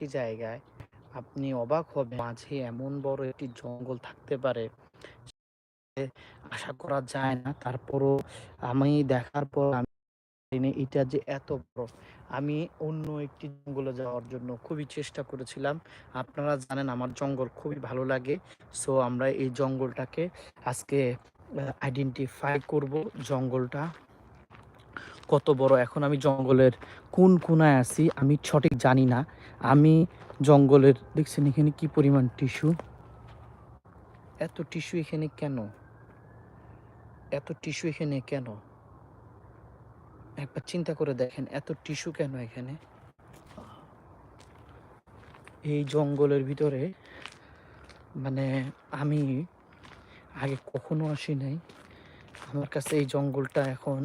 একটি জায়গায় আপনি অবাক হবে মাঝে এমন বড় একটি জঙ্গল থাকতে পারে আশা করা যায় না। তারপরও আমি দেখার পর এটা যে এত বড়। আমি অন্য একটি জঙ্গলে যাওয়ার জন্য খুবই চেষ্টা করেছিলাম। আপনারা জানেন আমার জঙ্গল খুবই ভালো লাগে। সো আমরা এই জঙ্গলটাকে আজকে আইডেন্টিফাই করব জঙ্গলটা। কত বড়, এখন আমি জঙ্গলের কোন কোনায় আছি আমি সঠিক জানি না। আমি জঙ্গলের, দেখছেন এখানে কি পরিমাণ টিস্যু? এত টিস্যু এখানে কেন? এত টিস্যু এখানে কেন? একবার চিন্তা করে দেখেন, এত টিস্যু কেন এখানে? এই জঙ্গলের ভিতরে মানে আমি আগে কখনো আসি নাই। আমার কাছে এই জঙ্গলটা এখন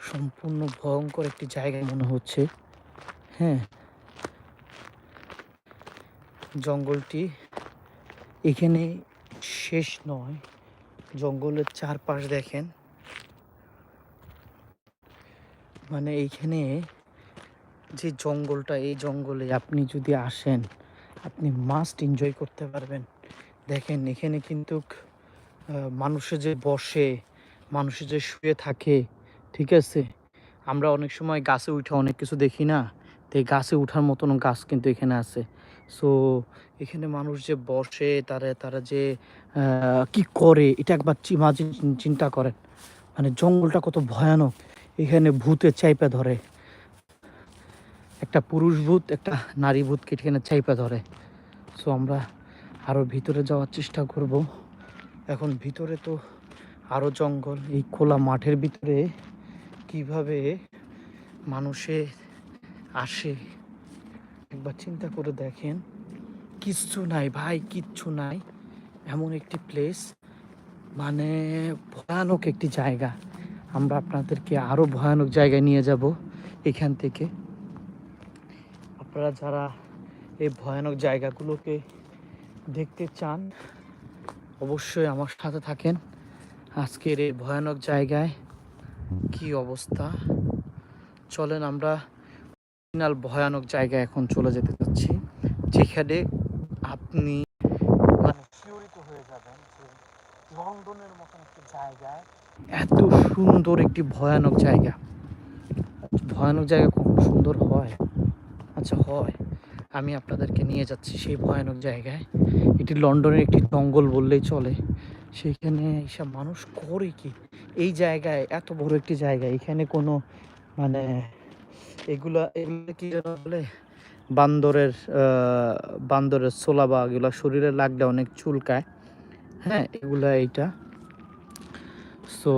সম্পূর্ণ ভয়ঙ্কর একটি জায়গা মনে হচ্ছে। হ্যাঁ। জঙ্গলটি এখানে শেষ নয়। জঙ্গলের চারপাশ দেখেন। মানে এইখানে যে জঙ্গলটা, এই জঙ্গলে আপনি যদি আসেন, আপনি মাস্ট এনজয় করতে পারবেন। দেখেন, এখানে কিন্তু মানুষে যে বসে, মানুষে যে শুয়ে থাকে ঠিক আছে? আমরা অনেক সময় গাছে উঠে অনেক কিছু দেখি না, তো এই গাছে উঠার মতন গাছ কিন্তু এখানে আছে। সো এখানে মানুষ যে বসে, তারা তারা যে কি করে, এটা একবার চি- মাঝে চিন্তা করেন। মানে জঙ্গলটা কত ভয়ানক। এখানে ভূতে চাইপা ধরে। একটা পুরুষ ভূত, একটা নারী ভূতকে এখানে চাইপা ধরে। সো আমরা আরও ভিতরে যাওয়ার চেষ্টা করব। এখন ভিতরে তো আরও জঙ্গল, এই খোলা মাঠের ভিতরে কীভাবে মানুষে আসে? একবার চিন্তা করে দেখেন। কিচ্ছু নাই ভাই, কিচ্ছু নাই। এমন একটি প্লেস মানে ভয়ানক একটি জায়গা। আমরা আপনাদেরকে আরও ভয়ানক জায়গায় নিয়ে যাব এখান থেকে। আপনারা যারা এই ভয়ানক জায়গাগুলোকে দেখতে চান, অবশ্যই আমার সাথে থাকেন। আজকের এই ভয়ানক জায়গায় কি অবস্থা? চলেন আমরা ফাইনাল ভয়ানক জায়গায় এখন চলে যেতে চাচ্ছি যেখানে আপনি শিহরিত হয়ে যাবেন যে লন্ডনের মতন একটি জায়গায়। এত সুন্দর একটি ভয়ানক জায়গা। ভয়ানক জায়গা কখনো সুন্দর হয়। আচ্ছা হয়। আমি আপনাদেরকে নিয়ে যাচ্ছি সেই ভয়ানক জায়গায়। এটি লন্ডনের একটি জঙ্গল বললেই চলে। সেইখানে এইসব মানুষ করে কি? এই জায়গায়, এত বড় একটি জায়গা এখানে কোনো মানে এগুলা এগুলো কি যেন বলে? বান্দরের বান্দরের ছোলা বা এগুলা শরীরে লাগলে অনেক চুলকায়। হ্যাঁ এগুলা এইটা। সো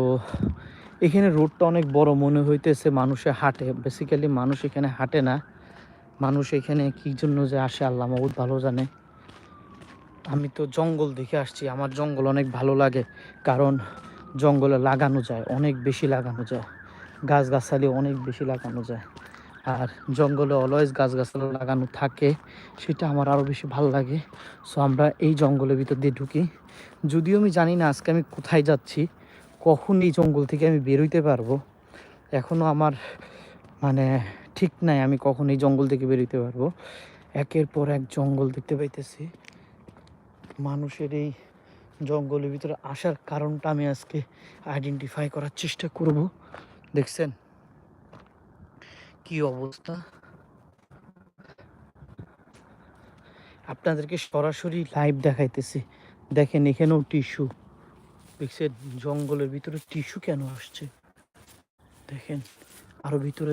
এখানে রোডটা অনেক বড় মনে হইতেছে, মানুষে হাঁটে। বেসিক্যালি মানুষ এখানে হাঁটে না। মানুষ এখানে কি জন্য যে আসে, আল্লাহ বহুত ভালো জানে। আমি তো জঙ্গল দেখে আসছি, আমার জঙ্গল অনেক ভালো লাগে। কারণ জঙ্গলে লাগানো যায়, অনেক বেশি লাগানো যায়। গাছগাছালি অনেক বেশি লাগানো যায়। আর জঙ্গলে অলওয়েজ গাছগাছালি লাগানো থাকে, সেটা আমার আরও বেশি ভালো লাগে। সো আমরা এই জঙ্গলের ভিতর দিয়ে ঢুকি। যদিও আমি জানি না আজকে আমি কোথায় যাচ্ছি, কখন এই জঙ্গল থেকে আমি বেরোইতে পারব। এখনও আমার মানে ঠিক নাই আমি কখন এই জঙ্গল থেকে বেরোতে পারব। একের পর এক জঙ্গল দেখতে পাইতেছি। মানুষের এই জঙ্গলের ভিতরে আসার কারণটা আমি আজকে আইডেন্টিফাই করার চেষ্টা করব। দেখছেন? কি অবস্থা? আপনাদেরকে সরাসরি লাইভ দেখাইতেছি। দেখেন, এখানেও টিস্যু দেখছেন? জঙ্গলের ভিতরে টিস্যু কেন আসছে? দেখেন, আরও ভিতরে